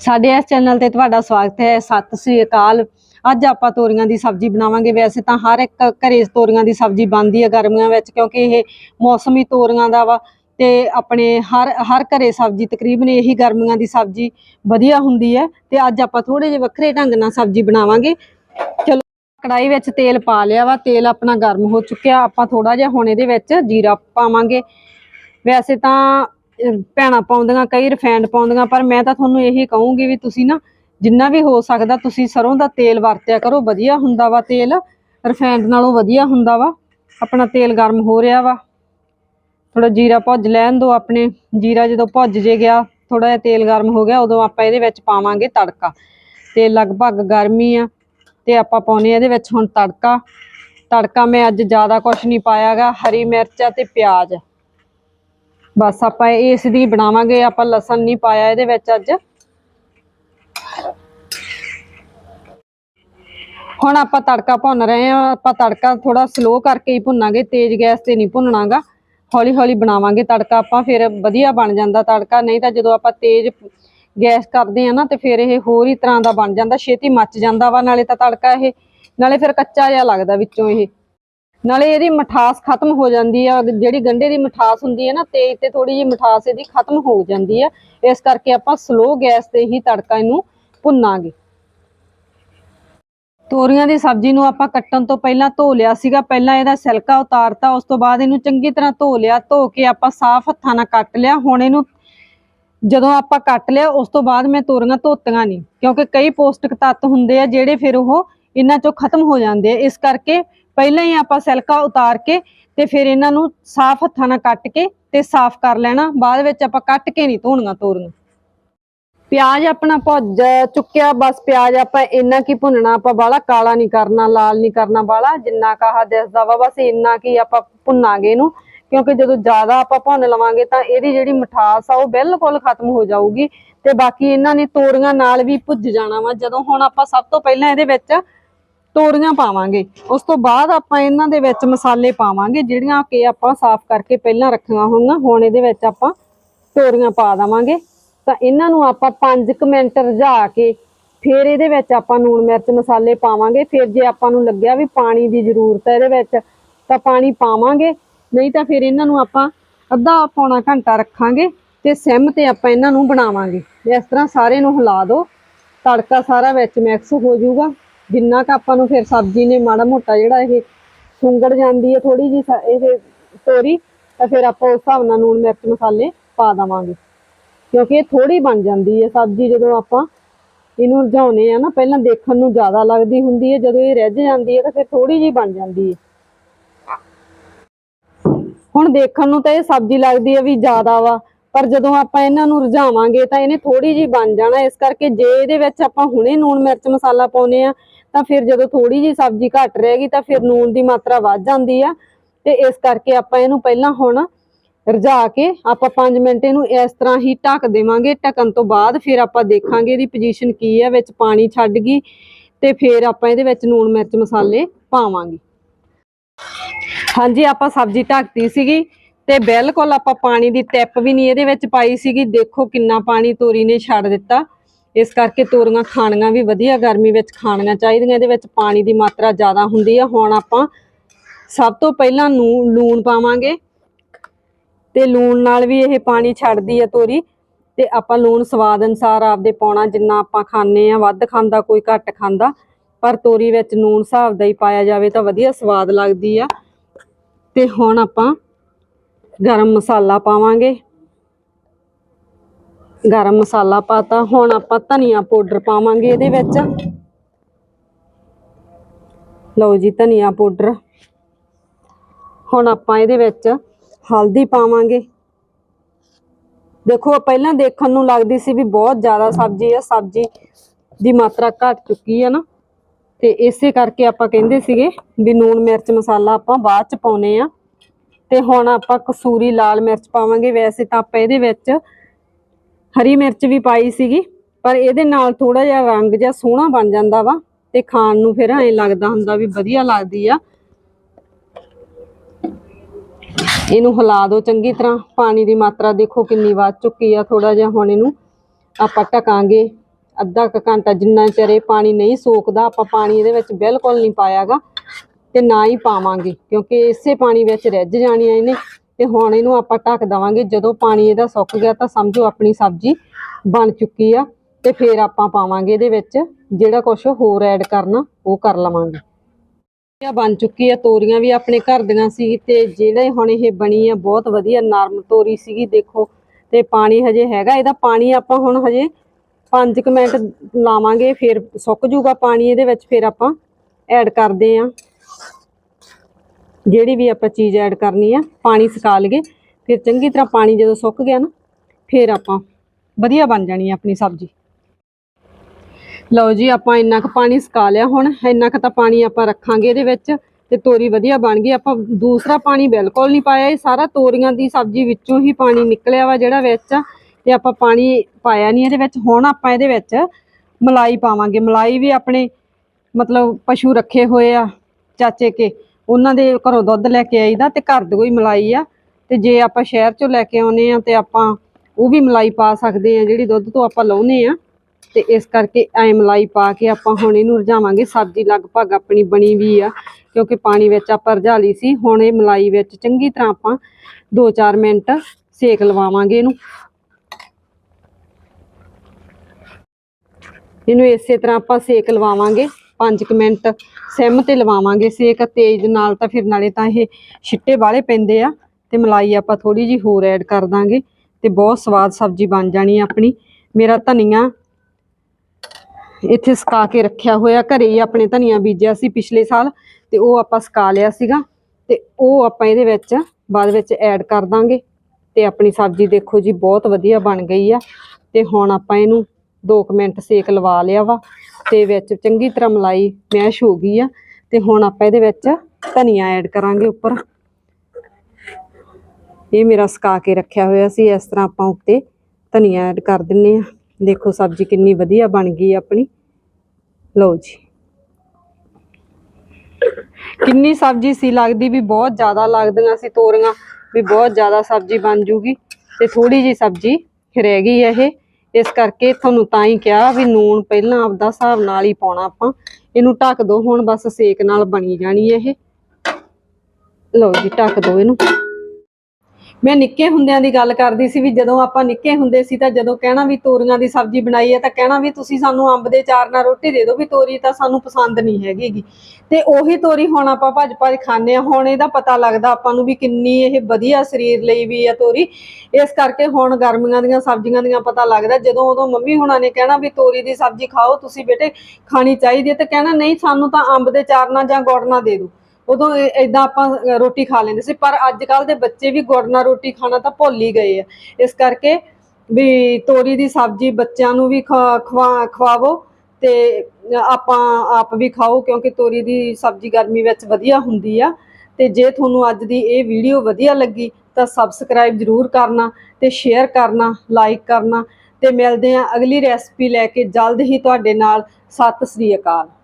ਸਾਡੇ ਇਸ ਚੈਨਲ ਤੇ ਤੁਹਾਡਾ ਸਵਾਗਤ ਹੈ। ਸਤਿ ਸ੍ਰੀ ਅਕਾਲ। ਅੱਜ ਆਪਾਂ ਤੋਰੀਆਂ ਦੀ ਸਬਜ਼ੀ ਬਣਾਵਾਂਗੇ। ਵੈਸੇ ਤਾਂ ਹਰ ਇੱਕ ਘਰੇ ਤੋਰੀਆਂ ਦੀ ਸਬਜ਼ੀ ਬਣਦੀ ਹੈ ਗਰਮੀਆਂ ਵਿੱਚ, ਕਿਉਂਕਿ ਇਹ ਮੌਸਮੀ ਤੋਰੀਆਂ ਦਾ ਵਾ। ਤੇ ਆਪਣੇ ਹਰ ਹਰ ਘਰੇ ਸਬਜ਼ੀ, ਤਕਰੀਬਨ ਇਹੀ ਗਰਮੀਆਂ ਦੀ ਸਬਜ਼ੀ ਵਧੀਆ ਹੁੰਦੀ ਹੈ। ਤੇ ਅੱਜ ਆਪਾਂ ਥੋੜੇ ਜਿਹੇ ਵੱਖਰੇ ਢੰਗ ਨਾਲ ਸਬਜ਼ੀ ਬਣਾਵਾਂਗੇ। ਚਲੋ ਕੜਾਈ ਵਿੱਚ ਤੇਲ ਪਾ ਲਿਆ ਵਾ। ਤੇਲ ਆਪਣਾ ਗਰਮ ਹੋ ਚੁੱਕਿਆ। ਆਪਾਂ ਥੋੜਾ ਜਿਹਾ ਹੁਣ ਇਹਦੇ ਵਿੱਚ ਜੀਰਾ ਪਾਵਾਂਗੇ। ਵੈਸੇ ਤਾਂ ਭੈਣਾ ਪਾਉਂਦੀਆਂ, ਕਈ ਰਿਫਾਈਂਡ ਪਾਉਂਦੀਆਂ, ਪਰ ਮੈਂ ਤਾਂ ਤੁਹਾਨੂੰ ਇਹੀ ਕਹੂੰਗੀ ਵੀ ਤੁਸੀਂ ਨਾ ਜਿੰਨਾ ਵੀ ਹੋ ਸਕਦਾ ਤੁਸੀਂ ਸਰੋਂ ਦਾ ਤੇਲ ਵਰਤਿਆ ਕਰੋ, ਵਧੀਆ ਹੁੰਦਾ ਵਾ ਤੇਲ ਰਿਫਾਈਂਡ ਨਾਲੋਂ ਵਧੀਆ ਹੁੰਦਾ ਵਾ, ਆਪਣਾ ਤੇਲ ਗਰਮ ਹੋ ਰਿਹਾ ਵਾ। ਥੋੜਾ ਜੀਰਾ ਭੁੱਜ ਲੈਣ ਦਿਓ ਆਪਣੇ, ਜੀਰਾ ਜਦੋਂ ਭੁੱਜ ਜੇ ਗਿਆ ਥੋੜਾ ਜਿਹਾ ਤੇਲ ਗਰਮ ਹੋ ਗਿਆ, ਉਦੋਂ ਆਪਾਂ ਇਹਦੇ ਵਿੱਚ ਪਾਵਾਂਗੇ ਤੜਕਾ। ਤੇ ਲਗਭਗ ਗਰਮੀ ਆ, ਤੇ ਆਪਾਂ ਪਾਉਨੇ ਇਹਦੇ ਵਿੱਚ ਹੁਣ ਤੜਕਾ। ਤੜਕਾ ਮੈਂ ਅੱਜ ਜ਼ਿਆਦਾ ਕੁਝ ਨਹੀਂ ਪਾਇਆਗਾ ਹਰੀ ਮਿਰਚ ਆ ਤੇ ਪਿਆਜ਼। ਬਸ ਆਪਾਂ ਇਸ ਦੀ ਬਣਾਵਾਂਗੇ, ਆਪਾਂ ਲਸਣ ਨਹੀਂ ਪਾਇਆ ਇਹਦੇ ਵਿੱਚ ਅੱਜ। ਹੁਣ ਆਪਾਂ ਤੜਕਾ ਭੁੰਨ ਰਹੇ ਆ ਆਪਾਂ ਤੜਕਾ ਥੋੜਾ ਸਲੋ ਕਰਕੇ ਹੀ ਭੁੰਨਾਂਗੇ, ਤੇਜ਼ ਗੈਸ ਤੇ ਨਹੀਂ ਭੁੰਨਣਾਗਾ। ਹੌਲੀ ਹੌਲੀ ਬਣਾਵਾਂਗੇ ਤੜਕਾ ਆਪਾਂ, ਫਿਰ ਵਧੀਆ ਬਣ ਜਾਂਦਾ ਤੜਕਾ, ਨਹੀਂ ਤਾਂ ਜਦੋਂ ਆਪਾਂ ਤੇਜ਼ ਗੈਸ ਕਰਦੇ ਆ ਨਾ, ਤੇ ਫਿਰ ਇਹ ਹੋਰ ਹੀ ਤਰ੍ਹਾਂ ਦਾ ਬਣ ਜਾਂਦਾ, ਛੇਤੀ ਮੱਚ ਜਾਂਦਾ ਵਾ, ਨਾਲੇ ਤਾਂ ਤੜਕਾ ਇਹ, ਨਾਲੇ ਫਿਰ ਕੱਚਾ ਜਿਹਾ ਲੱਗਦਾ ਵਿੱਚੋਂ ਇਹ। ਨਾਲੇ ਇਹਦੀ ਮਠਾਸ ਖਤਮ ਹੋ ਜਾਂਦੀ ਆ, ਜਿਹੜੀ ਗੰਢੇ ਦੀ ਮਠਾਸ ਹੁੰਦੀ ਹੈ ਨਾ ਤੇਜ਼ ਤੇ ਥੋੜੀ ਜਿਹੀ ਮਠਾਸ ਇਹਦੀ ਖਤਮ ਹੋ ਜਾਂਦੀ ਆ। ਇਸ ਕਰਕੇ ਆਪਾਂ ਸਲੋ ਗੈਸ ਤੇ ਹੀ ਤੜਕਾ ਇਹਨੂੰ ਭੁੰਨਾਂਗੇ। ਤੋਰੀਆਂ ਦੀ ਸਬਜ਼ੀ ਨੂੰ ਆਪਾਂ ਕੱਟਣ ਤੋਂ ਪਹਿਲਾਂ ਧੋ ਲਿਆ ਸੀਗਾ। ਪਹਿਲਾਂ ਇਹਦਾ ਸਿਲਕਾ ਉਤਾਰਤਾ, ਉਸ ਤੋਂ ਬਾਅਦ ਇਹਨੂੰ ਚੰਗੀ ਤਰ੍ਹਾਂ ਧੋ ਲਿਆ। ਧੋ ਕੇ ਆਪਾਂ ਸਾਫ਼ ਹੱਥਾਂ ਨਾਲ ਕੱਟ ਲਿਆ। ਹੁਣ ਇਹਨੂੰ ਜਦੋਂ ਆਪਾਂ ਕੱਟ ਲਿਆ, ਉਸ ਤੋਂ ਬਾਅਦ ਮੈਂ ਤੋਰੀਆਂ ਧੋਤੀਆਂ ਨਹੀਂ, ਕਿਉਂਕਿ ਕਈ ਪੌਸ਼ਟਿਕ ਤੱਤ ਹੁੰਦੇ ਆ ਜਿਹੜੇ ਫਿਰ ਉਹ ਇਹਨਾਂ ਚੋਂ ਖਤਮ ਹੋ ਜਾਂਦੇ ਆ। ਇਸ ਕਰਕੇ ਪਹਿਲਾਂ ਹੀ ਆਪਾਂ ਸਿਲਕਾ ਉਤਾਰ ਕੇ ਤੇ ਫਿਰ ਇਹਨਾਂ ਨੂੰ ਸਾਫ਼ ਹੱਥਾਂ ਨਾਲ ਕੱਟ ਕੇ ਤੇ ਸਾਫ਼ ਕਰ ਲੈਣਾ। ਬਾਅਦ ਵਿੱਚ ਆਪਾਂ ਕੱਟ ਕੇ ਨਹੀਂ ਧੋਣੀਆਂ ਤੋਰੀਆਂ ਪਿਆਜ਼ ਆਪਣਾ ਭੁੱਜ ਚੁੱਕਿਆ, ਬਸ ਪਿਆਜ਼ ਆਪਾਂ ਇੰਨਾ ਕੀ ਭੁੰਨਣਾ, ਆਪਾਂ ਬਾਹਲਾ ਕਾਲਾ ਨਹੀਂ ਕਰਨਾ, ਲਾਲ ਨਹੀਂ ਕਰਨਾ ਬਾਹਲਾ ਜਿੰਨਾ ਕਾਹਾ ਦਿਸਦਾ ਵਾ, ਬਸ ਇੰਨਾ ਕੀ ਆਪਾਂ ਭੁੰਨਾਂਗੇ ਇਹਨੂੰ। ਕਿਉਂਕਿ ਜਦੋਂ ਜ਼ਿਆਦਾ ਆਪਾਂ ਭੁੰਨ ਲਵਾਂਗੇ ਤਾਂ ਇਹਦੀ ਜਿਹੜੀ ਮਿਠਾਸ ਆ, ਉਹ ਬਿਲਕੁਲ ਖਤਮ ਹੋ ਜਾਊਗੀ ਤੇ ਬਾਕੀ ਇਹਨਾਂ ਨੇ ਤੋਰੀਆਂ ਨਾਲ ਵੀ ਭੁੱਜ ਜਾਣਾ ਵਾ। ਜਦੋਂ ਹੁਣ ਆਪਾਂ ਸਭ ਤੋਂ ਪਹਿਲਾਂ ਇਹਦੇ ਵਿੱਚ ਤੋਰੀਆਂ ਪਾਵਾਂਗੇ। ਉਸ ਤੋਂ ਬਾਅਦ ਆਪਾਂ ਇਹਨਾਂ ਦੇ ਵਿੱਚ ਮਸਾਲੇ ਪਾਵਾਂਗੇ, ਜਿਹੜੀਆਂ ਕਿ ਆਪਾਂ ਸਾਫ਼ ਕਰਕੇ ਪਹਿਲਾਂ ਰੱਖੀਆਂ ਹੋਈਆਂ, ਹੁਣ ਇਹਦੇ ਵਿੱਚ ਆਪਾਂ ਤੋਰੀਆਂ ਪਾ ਦੇਵਾਂਗੇ। ਤਾਂ ਇਹਨਾਂ ਨੂੰ ਆਪਾਂ 5 ਮਿੰਟ ਰਝਾ ਕੇ ਫਿਰ ਇਹਦੇ ਵਿੱਚ ਆਪਾਂ ਨੂਣ ਮਿਰਚ ਮਸਾਲੇ ਪਾਵਾਂਗੇ। ਫਿਰ ਜੇ ਆਪਾਂ ਨੂੰ ਲੱਗਿਆ ਵੀ ਪਾਣੀ ਦੀ ਜ਼ਰੂਰਤ ਹੈ ਇਹਦੇ ਵਿੱਚ, ਤਾਂ ਪਾਣੀ ਪਾਵਾਂਗੇ। ਨਹੀਂ ਤਾਂ ਫਿਰ ਇਹਨਾਂ ਨੂੰ ਆਪਾਂ ਅੱਧਾ ਪੌਣਾ ਘੰਟਾ ਰੱਖਾਂਗੇ ਤੇ ਸਿਮ ਤੇ ਆਪਾਂ ਇਹਨਾਂ ਨੂੰ ਬਣਾਵਾਂਗੇ। ਇਸ ਤਰ੍ਹਾਂ ਸਾਰੇ ਨੂੰ ਹਿਲਾ ਦਿਓ। ਤੜਕਾ ਸਾਰਾ ਵਿੱਚ ਮਿਕਸ ਹੋ ਜਾਊਗਾ। ਜਿੰਨਾ ਕ ਆਪਾਂ ਨੂੰ ਫਿਰ ਸਬਜ਼ੀ ਨੇ ਮਾੜਾ ਮੋਟਾ ਜਿਹੜਾ ਇਹ ਸੁੰਗੜ ਜਾਂਦੀ ਹੈ ਥੋੜੀ ਜੀ ਇਹ ਤੋਰੀ, ਤਾਂ ਫਿਰ ਆਪਾਂ ਉਸ ਹਿਸਾਬ ਨਾਲ ਨੂਣ ਮਿਰਚ ਮਸਾਲੇ ਪਾ ਦੇਵਾਂਗੇ। ਕਿਉਂਕਿ ਇਹ ਥੋੜੀ ਬਣ ਜਾਂਦੀ ਹੈ ਸਬਜ਼ੀ ਜਦੋਂ ਆਪਾਂ ਇਹਨੂੰ ਰਝਾਉਨੇ ਆ ਨਾ, ਪਹਿਲਾਂ ਦੇਖਣ ਨੂੰ ਜ਼ਿਆਦਾ ਲੱਗਦੀ ਹੁੰਦੀ ਹੈ, ਜਦੋਂ ਇਹ ਰਿੱਝ ਜਾਂਦੀ ਹੈ ਤਾਂ ਫਿਰ ਥੋੜੀ ਜੀ ਬਣ ਜਾਂਦੀ ਹੈ। ਹੁਣ ਦੇਖਣ ਨੂੰ ਤਾਂ ਇਹ ਸਬਜ਼ੀ ਲੱਗਦੀ ਹੈ ਵੀ ਜ਼ਿਆਦਾ ਵਾ, ਪਰ ਜਦੋਂ ਆਪਾਂ ਇਹਨਾਂ ਨੂੰ ਰਝਾਵਾਂਗੇ ਤਾਂ ਇਹਨੇ ਥੋੜੀ ਜੀ ਬਣ ਜਾਣਾ। ਇਸ ਕਰਕੇ ਜੇ ਇਹਦੇ ਵਿੱਚ ਆਪਾਂ ਹੁਣੇ ਨੂਣ ਮਿਰਚ ਮਸਾਲਾ ਪਾਉਨੇ ਆ ਤਾਂ ਫਿਰ ਜਦੋਂ ਥੋੜੀ ਜੀ ਸਬਜ਼ੀ ਘੱਟ ਰਹੇਗੀ ਤਾਂ ਫਿਰ ਨੂਣ ਦੀ ਮਾਤਰਾ ਵੱਧ ਜਾਂਦੀ ਆ। ਤੇ ਇਸ ਕਰਕੇ ਆਪਾਂ ਇਹਨੂੰ ਪਹਿਲਾਂ ਹੁਣ ਰਝਾ ਕੇ ਆਪਾਂ 5 ਮਿੰਟ ਇਹਨੂੰ ਇਸ ਤਰ੍ਹਾਂ ਹੀ ਢੱਕ ਦੇਵਾਂਗੇ। ਢੱਕਣ ਤੋਂ ਬਾਅਦ ਫਿਰ ਆਪਾਂ ਦੇਖਾਂਗੇ ਇਹਦੀ ਪੋਜੀਸ਼ਨ ਕੀ ਹੈ ਵਿੱਚ ਪਾਣੀ ਛੱਡ ਗਈ ਤੇ ਫਿਰ ਆਪਾਂ ਇਹਦੇ ਵਿੱਚ ਨੂਣ ਮਿਰਚ ਮਸਾਲੇ ਪਾਵਾਂਗੇ। ਹਾਂਜੀ, ਆਪਾਂ ਸਬਜ਼ੀ ਢੱਕਤੀ ਸੀਗੀ ਤੇ ਬਿਲਕੁਲ ਆਪਾਂ ਪਾਣੀ ਦੀ ਟਿਪ ਵੀ ਨਹੀਂ ਇਹਦੇ ਵਿੱਚ ਪਾਈ ਸੀਗੀ। ਦੇਖੋ ਕਿੰਨਾ ਪਾਣੀ ਤੋਰੀ ਨੇ ਛੱਡ ਦਿੱਤਾ। ਇਸ ਕਰਕੇ ਤੋਰੀਆਂ ਖਾਣੀਆਂ ਵੀ ਵਧੀਆ, ਗਰਮੀ ਵਿੱਚ ਖਾਣੀਆਂ ਚਾਹੀਦੀਆਂ, ਇਹਦੇ ਵਿੱਚ ਪਾਣੀ ਦੀ ਮਾਤਰਾ ਜ਼ਿਆਦਾ ਹੁੰਦੀ ਆ। ਹੁਣ ਆਪਾਂ ਸਭ ਤੋਂ ਪਹਿਲਾਂ ਨੂੰ ਲੂਣ ਪਾਵਾਂਗੇ ਤੇ ਲੂਣ ਨਾਲ ਵੀ ਇਹ ਪਾਣੀ ਛੱਡਦੀ ਆ ਤੋਰੀ ਤੇ ਆਪਾਂ ਲੂਣ ਸਵਾਦ ਅਨਸਾਰ ਆਪਦੇ ਪਾਉਣਾ, ਜਿੰਨਾ ਆਪਾਂ ਖਾਣੇ ਆ, ਵੱਧ ਖਾਂਦਾ, ਕੋਈ ਘੱਟ ਖਾਂਦਾ, ਪਰ ਤੋਰੀ ਵਿੱਚ ਲੂਣ ਹਿਸਾਬ ਦਾ ਹੀ ਪਾਇਆ ਜਾਵੇ ਤਾਂ ਵਧੀਆ ਸਵਾਦ ਲੱਗਦੀ ਆ। ਤੇ ਹੁਣ ਆਪਾਂ ਗਰਮ ਮਸਾਲਾ ਪਾਵਾਂਗੇ। ਗਰਮ ਮਸਾਲਾ ਪਾਤਾ। ਹੁਣ ਆਪਾਂ ਧਨੀਆ ਪਾਊਡਰ ਪਾਵਾਂਗੇ ਇਹਦੇ ਵਿੱਚ। ਲਓ ਜੀ, ਧਨੀਆ ਪਾਊਡਰ। ਹੁਣ ਆਪਾਂ ਇਹਦੇ ਵਿੱਚ ਹਲਦੀ ਪਾਵਾਂਗੇ। ਦੇਖੋ, ਪਹਿਲਾਂ ਦੇਖਣ ਨੂੰ ਲੱਗਦੀ ਸੀ ਵੀ ਬਹੁਤ ਜ਼ਿਆਦਾ ਸਬਜ਼ੀ ਆ। ਸਬਜ਼ੀ ਦੀ ਮਾਤਰਾ ਘਟ ਚੁੱਕੀ ਹੈ ਨਾ। ਤੇ ਇਸੇ ਕਰਕੇ ਆਪਾਂ ਕਹਿੰਦੇ ਸੀਗੇ ਵੀ ਨੂਣ ਮਿਰਚ ਮਸਾਲਾ ਆਪਾਂ ਬਾਅਦ ਚ ਪਾਉਨੇ ਆ। ਤੇ ਹੁਣ ਆਪਾਂ ਕਸੂਰੀ ਲਾਲ ਮਿਰਚ ਪਾਵਾਂਗੇ। ਵੈਸੇ ਤਾਂ ਆਪਾਂ ਇਹਦੇ ਵਿੱਚ ਹਰੀ ਮਿਰਚ ਵੀ ਪਾਈ ਸੀਗੀ, ਪਰ ਇਹਦੇ ਨਾਲ ਥੋੜਾ ਜਿਹਾ ਰੰਗ ਜਿਹਾ ਸੋਹਣਾ ਬਣ ਜਾਂਦਾ ਵਾ ਤੇ ਖਾਣ ਨੂੰ ਫਿਰ ਐਂ ਲੱਗਦਾ ਹੁੰਦਾ ਵੀ ਵਧੀਆ ਲੱਗਦੀ ਆ। ਇਹਨੂੰ ਹਿਲਾ ਦਿਓ ਚੰਗੀ ਤਰ੍ਹਾਂ, ਪਾਣੀ ਦੀ ਮਾਤਰਾ ਦੇਖੋ ਕਿੰਨੀ ਵੱਧ ਚੁੱਕੀ ਆ ਥੋੜਾ ਜਿਹਾ ਹੁਣ ਇਹਨੂੰ ਆਪਾਂ ਢਕਾਂਗੇ, ਅੱਧਾ ਕੁ ਘੰਟਾ ਜਿੰਨਾ ਚਿਰ ਇਹ ਪਾਣੀ ਨਹੀਂ ਸੋਕਦਾ, ਆਪਾਂ ਪਾਣੀ ਇਹਦੇ ਵਿੱਚ ਬਿਲਕੁਲ ਨਹੀਂ ਪਾਇਆਗਾ ਤੇ ਨਾ ਹੀ ਪਾਵਾਂਗੇ ਕਿਉਂਕਿ ਇਸੇ ਪਾਣੀ ਵਿੱਚ ਰਿੱਝ ਜਾਣੀਆਂ ਇਹਨੇ। ਤੇ ਹੁਣ ਇਹਨੂੰ ਆਪਾਂ ਢੱਕ ਦਵਾਂਗੇ। ਜਦੋਂ ਪਾਣੀ ਇਹਦਾ ਸੁੱਕ ਗਿਆ ਤਾਂ ਸਮਝੋ ਆਪਣੀ ਸਬਜ਼ੀ ਬਣ ਚੁੱਕੀ ਆ ਤੇ ਫਿਰ ਆਪਾਂ ਪਾਵਾਂਗੇ ਇਹਦੇ ਵਿੱਚ ਜਿਹੜਾ ਕੁਝ ਹੋਰ ਐਡ ਕਰਨਾ, ਉਹ ਕਰ ਲਵਾਂਗੇ। ਇਹ ਬਣ ਚੁੱਕੀ ਆ, ਤੋਰੀਆਂ ਵੀ ਆਪਣੇ ਘਰ ਦੀਆਂ ਸੀ ਤੇ ਜਿਹੜੇ ਹੁਣ ਇਹ ਬਣੀ ਆ, ਬਹੁਤ ਵਧੀਆ ਨਰਮ ਤੋਰੀ ਸੀਗੀ, ਦੇਖੋ। ਤੇ ਪਾਣੀ ਹਜੇ ਹੈਗਾ, ਇਹਦਾ ਪਾਣੀ ਆਪਾਂ ਹੁਣ ਹਜੇ 5 ਕੁ ਮਿੰਟ ਲਾਵਾਂਗੇ, ਫਿਰ ਸੁੱਕ ਜੂਗਾ ਪਾਣੀ ਇਹਦੇ ਵਿੱਚ, ਫਿਰ ਆਪਾਂ ਐਡ ਕਰਦੇ ਆ। ਜਿਹੜੀ ਵੀ ਆਪਾਂ ਚੀਜ਼ ਐਡ ਕਰਨੀ ਆ, ਪਾਣੀ ਸੁਕਾ ਲਈਏ, ਫਿਰ ਚੰਗੀ ਤਰ੍ਹਾਂ ਪਾਣੀ ਜਦੋਂ ਸੁੱਕ ਗਿਆ ਨਾ, ਫਿਰ ਆਪਾਂ ਵਧੀਆ ਬਣ ਜਾਣੀ ਆ ਆਪਣੀ ਸਬਜ਼ੀ। ਲਓ ਜੀ, ਆਪਾਂ ਇੰਨਾ ਕੁ ਪਾਣੀ ਸੁਕਾ ਲਿਆ ਹੁਣ, ਇੰਨਾ ਕੁ ਤਾਂ ਪਾਣੀ ਆਪਾਂ ਰੱਖਾਂਗੇ ਇਹਦੇ ਵਿੱਚ ਤੇ ਤੋਰੀ ਵਧੀਆ ਬਣ ਗਈ। ਆਪਾਂ ਦੂਸਰਾ ਪਾਣੀ ਬਿਲਕੁਲ ਨਹੀਂ ਪਾਇਆ, ਇਹ ਸਾਰਾ ਤੋਰੀਆਂ ਦੀ ਸਬਜ਼ੀ ਵਿੱਚੋਂ ਹੀ ਪਾਣੀ ਨਿਕਲਿਆ ਵਾ ਜਿਹੜਾ ਵਿੱਚ ਆ, ਤੇ ਆਪਾਂ ਪਾਣੀ ਪਾਇਆ ਨਹੀਂ ਇਹਦੇ ਵਿੱਚ। ਹੁਣ ਆਪਾਂ ਇਹਦੇ ਵਿੱਚ ਮਲਾਈ ਪਾਵਾਂਗੇ। ਮਲਾਈ ਵੀ ਆਪਣੇ ਮਤਲਬ ਪਸ਼ੂ ਰੱਖੇ ਹੋਏ ਆ, ਚਾਚੇ ਕੇ। ਉਹਨਾਂ ਦੇ ਘਰੋਂ ਦੁੱਧ ਲੈ ਕੇ ਆਈਦਾ ਤੇ ਘਰ ਦੀ ਕੋਈ ਮਲਾਈ ਆ। ਤੇ ਜੇ ਆਪਾਂ ਸ਼ਹਿਰ ਚੋਂ ਲੈ ਕੇ ਆਉਨੇ ਆ ਤੇ ਆਪਾਂ ਉਹ ਵੀ ਮਲਾਈ ਪਾ ਸਕਦੇ ਆ ਜਿਹੜੀ ਦੁੱਧ ਤੋਂ ਆਪਾਂ ਲਾਉਨੇ ਆ। ਤੇ ਇਸ ਕਰਕੇ ਐ ਮਲਾਈ ਪਾ ਕੇ ਆਪਾਂ ਹੁਣ ਇਹਨੂੰ ਰਝਾਵਾਂਗੇ ਸਬਜ਼ੀ ਲਗਭਗ ਆਪਣੀ ਬਣੀ ਵੀ ਆ, ਕਿਉਂਕਿ ਪਾਣੀ ਵਿੱਚ ਆਪਾਂ ਰਝਾ ਲਈ ਸੀ। ਹੁਣ ਇਹ ਮਲਾਈ ਵਿੱਚ ਚੰਗੀ ਤਰ੍ਹਾਂ ਆਪਾਂ 2-4 ਮਿੰਟ ਸੇਕ ਲਵਾਵਾਂਗੇ ਇਹਨੂੰ। ਇਹਨੂੰ ਇਸੇ ਤਰ੍ਹਾਂ ਆਪਾਂ ਸੇਕ ਲਵਾਵਾਂਗੇ। 5 ਮਿੰਟ ਸਿਮ ਤੇ ਲਵਾਵਾਂਗੇ ਸੇਕ ਤੇਜ਼ ਨਾਲ ਤਾਂ ਫਿਰ ਨਾਲੇ ਤਾਂ ਇਹ ਛਿੱਟੇ ਵਾਲੇ ਪੈਂਦੇ ਆ ਤੇ ਮਲਾਈ ਆਪਾਂ ਥੋੜੀ ਜੀ ਹੋਰ ਐਡ ਕਰ ਦਾਂਗੇ ਤੇ ਬਹੁਤ ਸਵਾਦ ਸਬਜ਼ੀ ਬਣ ਜਾਣੀ ਆਪਣੀ। ਮੇਰਾ ਧਨੀਆ ਇੱਥੇ ਸੁਕਾ ਕੇ ਰੱਖਿਆ ਹੋਇਆ, ਘਰੇ ਹੀ ਆਪਣੇ ਧਨੀਆ ਬੀਜਿਆ ਸੀ ਪਿਛਲੇ ਸਾਲ ਤੇ ਉਹ ਆਪਾਂ ਸੁਕਾ ਲਿਆ ਸੀਗਾ ਤੇ ਉਹ ਆਪਾਂ ਇਹਦੇ ਵਿੱਚ ਬਾਅਦ ਵਿੱਚ ਐਡ ਕਰ ਦਾਂਗੇ ਤੇ ਆਪਣੀ ਸਬਜ਼ੀ ਦੇਖੋ ਜੀ ਬਹੁਤ ਵਧੀਆ ਬਣ ਗਈ ਆ ਤੇ ਹੁਣ ਆਪਾਂ ਇਹਨੂੰ 2 ਮਿੰਟ ਸੇਕ ਲਵਾ ਲਿਆ ਵਾ। ਤੇ ਵਿੱਚ ਚੰਗੀ ਤਰ੍ਹਾਂ ਮਲਾਈ ਮੈਸ਼ ਹੋ ਗਈ ਆ ਤੇ ਹੁਣ ਆਪਾਂ ਇਹਦੇ ਵਿੱਚ ਧਨੀਆ ਐਡ ਕਰਾਂਗੇ ਉੱਪਰ। ਇਹ ਮੇਰਾ ਸੁਕਾ ਕੇ ਰੱਖਿਆ ਹੋਇਆ ਸੀ, ਇਸ ਤਰ੍ਹਾਂ ਆਪਾਂ ਉੱਤੇ ਧਨੀਆ ਐਡ ਕਰ ਦਿੰਨੇ ਆ। ਦੇਖੋ ਸਬਜ਼ੀ ਕਿੰਨੀ ਵਧੀਆ ਬਣ ਗਈ ਆਪਣੀ। ਲਓ ਜੀ। ਕਿੰਨੀ ਸਬਜ਼ੀ ਸੀ, ਲੱਗਦੀ ਵੀ ਬਹੁਤ ਜ਼ਿਆਦਾ ਲੱਗਦੀਆਂ ਸੀ ਤੋਰੀਆਂ, ਵੀ ਬਹੁਤ ਜ਼ਿਆਦਾ ਸਬਜ਼ੀ ਬਣ ਜੂਗੀ ਤੇ ਥੋੜੀ ਜੀ ਸਬਜ਼ੀ ਰਹਿ ਗਈ ਹੈ ਇਹ। ਇਸ ਕਰਕੇ ਤੁਹਾਨੂੰ ਤਾਂ ਹੀ ਕਿਹਾ ਵੀ ਨੂਣ ਪਹਿਲਾਂ ਆਪਦਾ ਹਿਸਾਬ ਨਾਲ ਹੀ ਪਾਉਣਾ ਆਪਾਂ। ਇਹਨੂੰ ਢੱਕ ਦੋ, ਹੁਣ ਬਸ ਸੇਕ ਨਾਲ ਬਣੀ ਜਾਣੀ ਇਹ। ਲਓ ਜੀ, ਢੱਕ ਦੋ ਇਹਨੂੰ। ਮੈਂ ਨਿੱਕੇ ਹੁੰਦਿਆਂ ਦੀ ਗੱਲ ਕਰਦੀ ਸੀ ਵੀ ਜਦੋਂ ਆਪਾਂ ਨਿੱਕੇ ਹੁੰਦੇ ਸੀ ਤਾਂ ਜਦੋਂ ਕਹਿਣਾ ਵੀ ਤੋਰੀਆਂ ਦੀ ਸਬਜ਼ੀ ਬਣਾਈ ਹੈ ਤਾਂ ਕਹਿਣਾ ਵੀ ਤੁਸੀਂ ਸਾਨੂੰ ਅੰਬ ਦੇ ਚਾਰ ਨਾਲ ਰੋਟੀ ਦੇ ਦਿਓ, ਵੀ ਤੋਰੀ ਤਾਂ ਸਾਨੂੰ ਪਸੰਦ ਨਹੀਂ ਹੈਗੀਗੀ। ਤੇ ਉਹੀ ਤੋਰੀ ਹੁਣ ਆਪਾਂ ਭੱਜ ਭੱਜ ਖਾਂਦੇ ਆ ਹੁਣ ਇਹਦਾ ਪਤਾ ਲੱਗਦਾ ਆਪਾਂ ਨੂੰ ਵੀ ਕਿੰਨੀ ਇਹ ਵਧੀਆ ਸਰੀਰ ਲਈ ਵੀ ਆ ਤੋਰੀ। ਇਸ ਕਰਕੇ ਹੁਣ ਗਰਮੀਆਂ ਦੀਆਂ, ਸਬਜ਼ੀਆਂ ਦੀਆਂ ਪਤਾ ਲੱਗਦਾ। ਜਦੋਂ ਉਦੋਂ ਮੰਮੀ ਹੁਣਾਂ ਨੇ ਕਹਿਣਾ ਵੀ ਤੋਰੀ ਦੀ ਸਬਜ਼ੀ ਖਾਓ, ਤੁਸੀਂ ਬੇਟੇ ਖਾਣੀ ਚਾਹੀਦੀ ਹੈ ਤੇ ਕਹਿਣਾ ਨਹੀਂ, ਸਾਨੂੰ ਤਾਂ ਅੰਬ ਦੇ ਚਾਰ ਨਾਲ ਜਾਂ ਗੁੜ ਨਾਲ ਦੇ ਦਿਓ। ਉਦੋਂ ਇਦਾਂ ਆਪਾਂ ਰੋਟੀ ਖਾ ਲੈਂਦੇ ਸੀ, ਪਰ ਅੱਜ ਕੱਲ ਦੇ ਬੱਚੇ ਵੀ ਗੁੜ ਨਾਲ ਰੋਟੀ ਖਾਣਾ ਤਾਂ ਭੁੱਲ ਹੀ ਗਏ ਆ। ਇਸ ਕਰਕੇ ਵੀ ਤੋਰੀ ਦੀ ਸਬਜ਼ੀ ਬੱਚਿਆਂ ਨੂੰ ਵੀ ਖਵਾ- ਖਵਾ, ਖਵਾਵੋ ਤੇ ਆਪਾਂ ਆਪ ਵੀ ਖਾਓ, ਕਿਉਂਕਿ ਤੋਰੀ ਦੀ ਸਬਜ਼ੀ ਗਰਮੀ ਵਿੱਚ ਵਧੀਆ ਹੁੰਦੀ ਆ। ਤੇ ਜੇ ਤੁਹਾਨੂੰ ਅੱਜ ਦੀ ਇਹ ਵੀਡੀਓ ਵਧੀਆ ਲੱਗੀ, ਤਾਂ ਸਬਸਕ੍ਰਾਈਬ ਜ਼ਰੂਰ ਕਰਨਾ ਤੇ ਸ਼ੇਅਰ ਕਰਨਾ, ਲਾਈਕ ਕਰਨਾ ਤੇ ਮਿਲਦੇ ਆ ਅਗਲੀ ਰੈਸਪੀ ਲੈ ਕੇ। ਜਲਦ ਹੀ ਤੁਹਾਡੇ ਨਾਲ। ਸਤਿ ਸ੍ਰੀ ਅਕਾਲ।